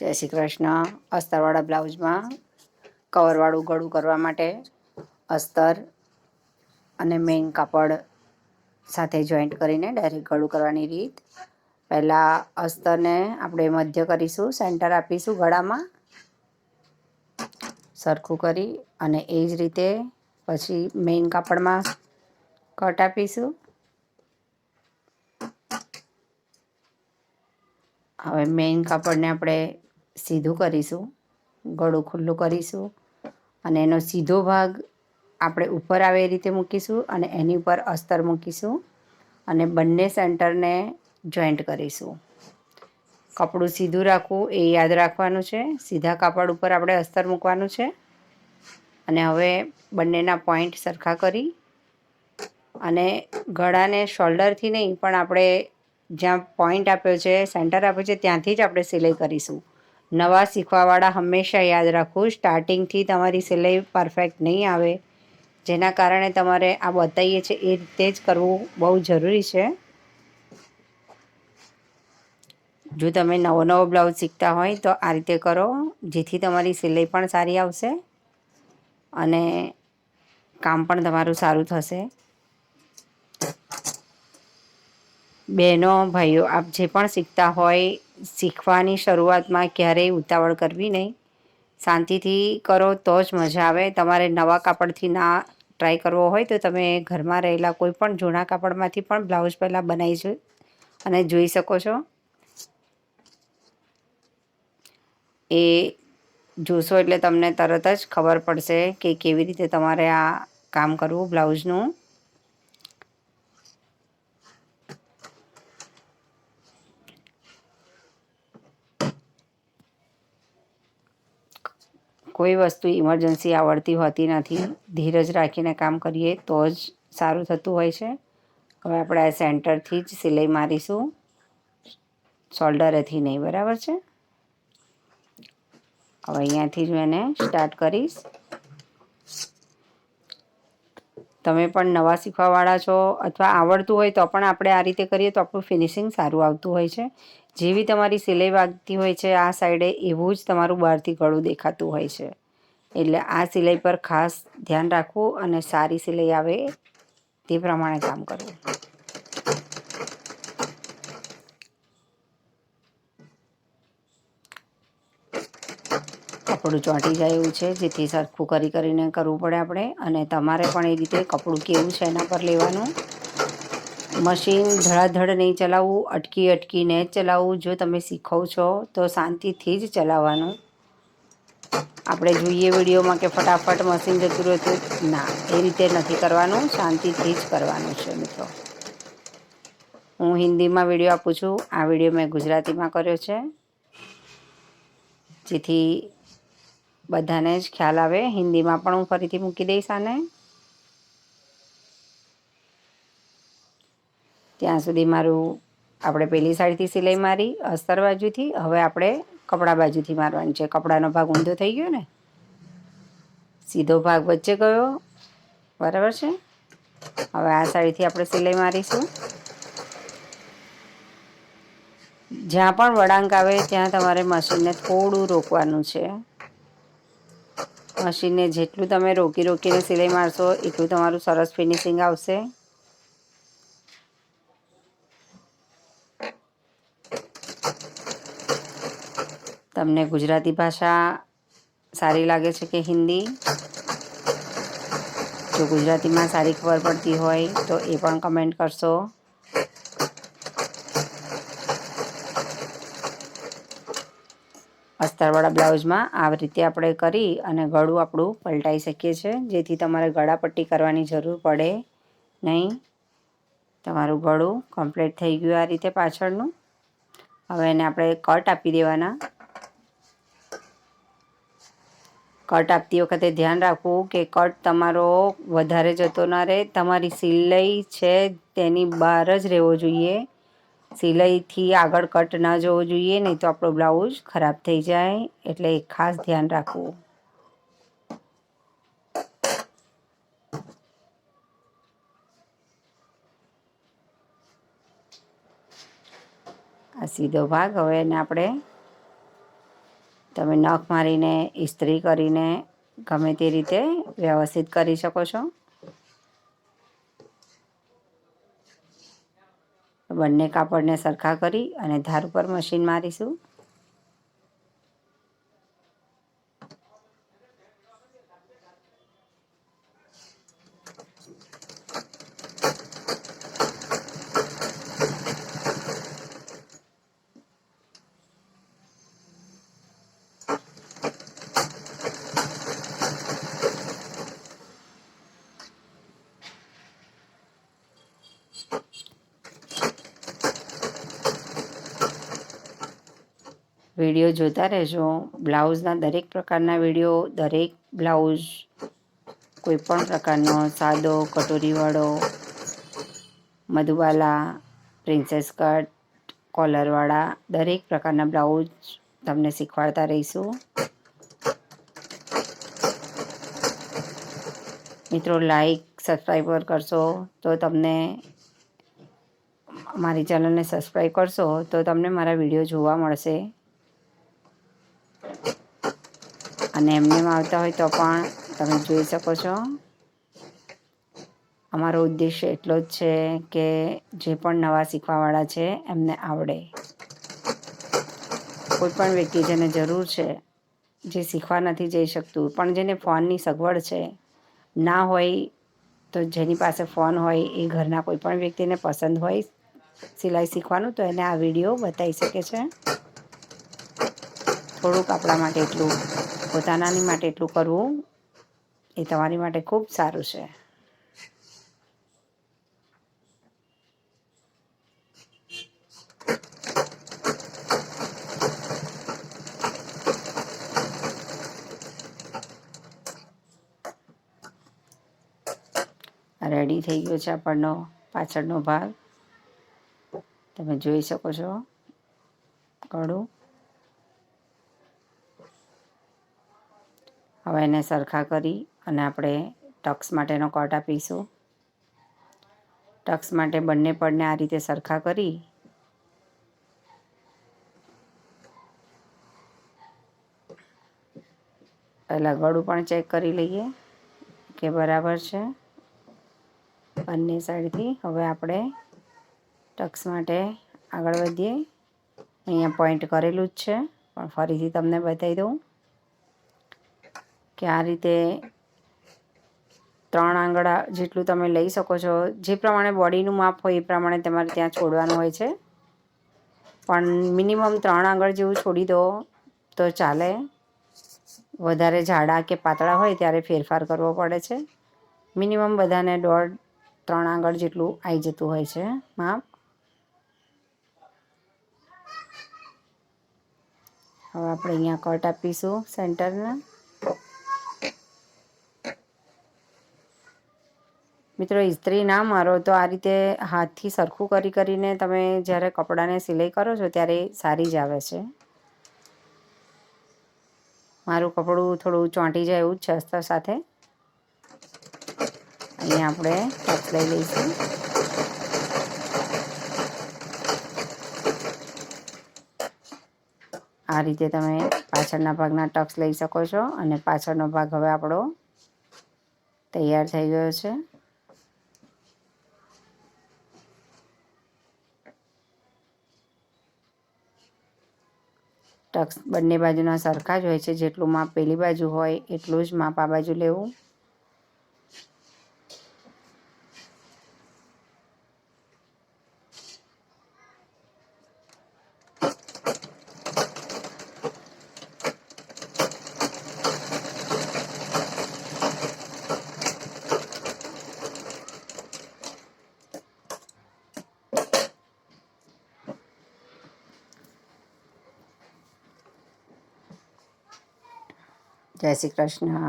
જય શ્રી કૃષ્ણ. અસ્તરવાળા બ્લાઉઝમાં કવરવાળું ગળું કરવા માટે અસ્તર અને મેઇન કાપડ સાથે જોઈન્ટ કરીને ડાયરેક્ટ ગળું કરવાની રીત. પહેલાં અસ્તરને આપણે મધ્ય કરીશું, સેન્ટર આપીશું ગળામાં. સરખું કરી અને એ જ રીતે પછી મેઇન કાપડમાં કટ આપીશું. હવે મેઇન કાપડને આપણે સીધું કરીશું, ગળું ખુલ્લું કરીશું અને એનો સીધો ભાગ આપણે ઉપર આવે એ રીતે મૂકીશું અને એની ઉપર અસ્તર મૂકીશું અને બંને સેન્ટરને જોઈન્ટ કરીશું. કપડું સીધું રાખવું એ યાદ રાખવાનું છે. સીધા કાપડ ઉપર આપણે અસ્તર મૂકવાનું છે. અને હવે બંનેના પોઈન્ટ સરખા કરી અને ગળાને શોલ્ડરથી નહીં પણ આપણે જ્યાં પોઈન્ટ આપ્યો છે, સેન્ટર આપ્યો છે, ત્યાંથી જ આપણે સિલાઈ કરીશું. નવા શીખવાવાળા હંમેશા યાદ રાખું સ્ટાર્ટિંગથી તમારી સિલાઈ પરફેક્ટ નહીં આવે. જેના કારણે તમારે આ બતાવીએ છીએ એ રીતે જ કરવું બહુ જરૂરી છે. જો તમે નવો નવો બ્લાઉઝ શીખતા હોય તો આ રીતે કરો. જેથી તમારી સિલાઈ પણ સારી આવશે અને કામ પણ તમારું સારું થશે. બહેનો, ભાઈઓ, આપ જે પણ શીખતા હોય શીખવાની શરૂઆતમાં ક્યારેય ઉતાવળ કરવી નહીં. શાંતિથી કરો તો જ મજા આવે. તમારે નવા કાપડથી ના ટ્રાય કરવો હોય તો તમે ઘરમાં રહેલા કોઈ પણ જૂના કાપડમાંથી પણ બ્લાઉઝ પહેલાં બનાવી જો અને જોઈ શકો છો. એ જોશો એટલે તમને તરત જ ખબર પડશે કે કેવી રીતે તમારે આ કામ કરવું બ્લાઉઝનું. કોઈ વસ્તુ ઇમરજન્સી આવડતી હોતી નથી. ધીરજ રાખીને કામ કરીએ તો જ સારું થતું હોય છે. હવે આપણે આ સેન્ટરથી જ સિલાઈ મારીશું. શોલ્ડરેથી નહીં, બરાબર છે? હવે અહીંયાથી જ એને સ્ટાર્ટ કરીશ. તમે પણ નવા શીખવાવાળા છો અથવા આવડતું હોય તો પણ આપણે આ રીતે કરીએ તો આપણું ફિનિશિંગ સારું આવતું હોય છે. જેવી તમારી સિલાઈ વાગતી હોય છે, આ સાઈડે એવું જ તમારું બહારથી ગળું દેખાતું હોય છે. એટલે આ સિલાઈ પર ખાસ ધ્યાન રાખવું અને સારી સિલાઈ આવે તે પ્રમાણે કામ કરવું. કપડું ચોંટી જાય એવું છે, જેથી સરખું કરી કરીને કરવું પડે આપણે. અને તમારે પણ એ રીતે કપડું કેવું છે એના પર લેવાનું. મશીન ધડાધડ નહીં ચલાવવું, અટકી અટકીને જ ચલાવવું. જો તમે શીખો છો, તો શાંતિથી જ ચલાવવાનું. આપણે જોઈએ વિડીયોમાં કે ફટાફટ મશીન જતું રહેતું. ના, એ રીતે નથી કરવાનું. શાંતિથી જ કરવાનું છે, મિત્રો. હું હિન્દીમાં વીડિયો આપું છું. આ વીડિયો મેં ગુજરાતીમાં કર્યો છે. જેથી બધાને જ ખ્યાલ આવે. હિન્દીમાં પણ હું ફરીથી મૂકી દઈશ આને. ત્યાં સુધી મારું, આપણે પેલી સાઈડથી સિલાઈ મારી, અસ્તર બાજુથી, હવે આપણે કપડા બાજુથી મારવાની છે. કપડાનો ભાગ ઊંધો થઈ ગયો ને? સીધો ભાગ વચ્ચે ગયો. બરાબર છે? હવે આ સાઈડથી આપણે સિલાઈ મારીશું. જ્યાં પણ વળાંક આવે, ત્યાં તમારે મશીનને થોડું રોકવાનું છે. મશીનને જેટલું તમે રોકી રોકીને સિલાઈ મારશો, એટલું તમારું સરસ ફિનિશિંગ આવશે. તમને ગુજરાતી ભાષા સારી લાગે છે કે હિન્દી? જો ગુજરાતીમાં સારી ખબર પડતી હોય, તો એ પણ કમેન્ટ કરશો. અસ્તરવાળા બ્લાઉઝમાં આ રીતે આપણે કરી અને ગળું આપણું પલટાઈ શકીએ છીએ. જેથી તમારે ગળાપટ્ટી કરવાની જરૂર પડે નહીં. તમારું ગળું કમ્પ્લીટ થઈ ગયું આ રીતે પાછળનું. હવે એને આપણે કટ આપી દેવાના. કટ આપતી વખતે ધ્યાન રાખવું કે કટ તમારો વધારે જતો ના રહે. તમારી સિલાઈ છે તેની બહાર જ રહેવો જોઈએ. સિલાઈથી આગળ કટ ના જવો જોઈએ, નહીં તો આપણો બ્લાઉઝ ખરાબ થઈ જાય. એટલે ખાસ ધ્યાન રાખવું. આ સીધો ભાગ. હવે એને આપણે તમે નખ મારીને, ઇસ્ત્રી કરીને ગમે તે રીતે વ્યવસ્થિત કરી શકો છો. બંને કાપડને સરખા કરી અને ધાર ઉપર મશીન મારીશું. વીડિયો જોતા રહેજો. બ્લાઉઝના દરેક પ્રકારના વીડિયો, દરેક બ્લાઉઝ કોઈપણ પ્રકારનો, સાદો, કટોરીવાળો, મધુબાલા, પ્રિન્સેસ કટ, કોલરવાળા, દરેક પ્રકારના બ્લાઉઝ તમને શીખવાડતા રહીશું. મિત્રો લાઈક સબસ્ક્રાઈબર કરશો તો તમને મારી ચેનલને સબસ્ક્રાઈબ કરશો તો તમને મારા વીડિયો જોવા મળશે. અને એમને આવતા હોય તો પણ તમે જોઈ શકો છો. અમારો ઉદ્દેશ્ય એટલો જ છે કે જે પણ નવા શીખવાવાળા છે, એમને આવડે. કોઈ પણ વ્યક્તિ જેને જરૂર છે, જે શીખવા નથી જઈ શકતું, પણ જેને ફોનની સગવડ છે, ના હોય તો જેની પાસે ફોન હોય, એ ઘરના કોઈ પણ વ્યક્તિને પસંદ હોય સિલાઈ શીખવાનું, તો એને આ વીડિયો બતાવી શકે છે. થોડુંક આપણા માટે એટલું, પોતાનાની માટે એટલું કરવું એ તમારી માટે ખૂબ સારું છે. રેડી થઈ ગયો છે આપણનો પાછળનો ભાગ. તમે જોઈ શકો છો કડું હવે એને સરખા કરી અને આપણે ટક્સ માટેનો કટ આપીશું. ટક્સ માટે બંને પડને આ રીતે સરખા કરી. પહેલાં ગળું પણ ચેક કરી લઈએ કે બરાબર છે. બંને સાઈડથી હવે આપણે ટક્સ માટે આગળ વધીએ. અહીંયા પોઈન્ટ કરેલું જ છે, પણ ફરીથી તમને બતાવી દઉં. કે આ રીતે ત્રણ આંગળા જેટલું તમે લઈ શકો છો. જે પ્રમાણે બોડીનું માપ હોય એ પ્રમાણે તમારે ત્યાં છોડવાનું હોય છે. પણ મિનિમમ ત્રણ આંગળ જેવું છોડી દો તો ચાલે. વધારે જાડા કે પાતળા હોય ત્યારે ફેરફાર કરવો પડે છે. મિનિમમ બધાને દોઢ, ત્રણ આંગળ જેટલું આવી જતું હોય છે માપ. હવે આપણે અહીંયા કટ આપીશું સેન્ટરના મિત્રો, ઇસ્ત્રી ના મારો તો આ રીતે હાથથી સરખું કરી કરીને તમે જ્યારે કપડાને સિલાઈ કરો છો ત્યારે સારી જ આવે છે. મારું કપડું થોડું ચોંટી જાય એવું જ છે અસ્તર સાથે. અહીંયા આપણે ટચ લઈ લઈશું. આ રીતે તમે પાછળના ભાગના ટક્સ લઈ શકો છો અને પાછળનો ભાગ હવે આપણો તૈયાર થઈ ગયો છે. ટક્સ બંને બાજુના સરખા જ હોય છે. જેટલું માપ પેલી બાજુ હોય, એટલું જ માપ આ બાજુ લેવું. જય શ્રી કૃષ્ણ.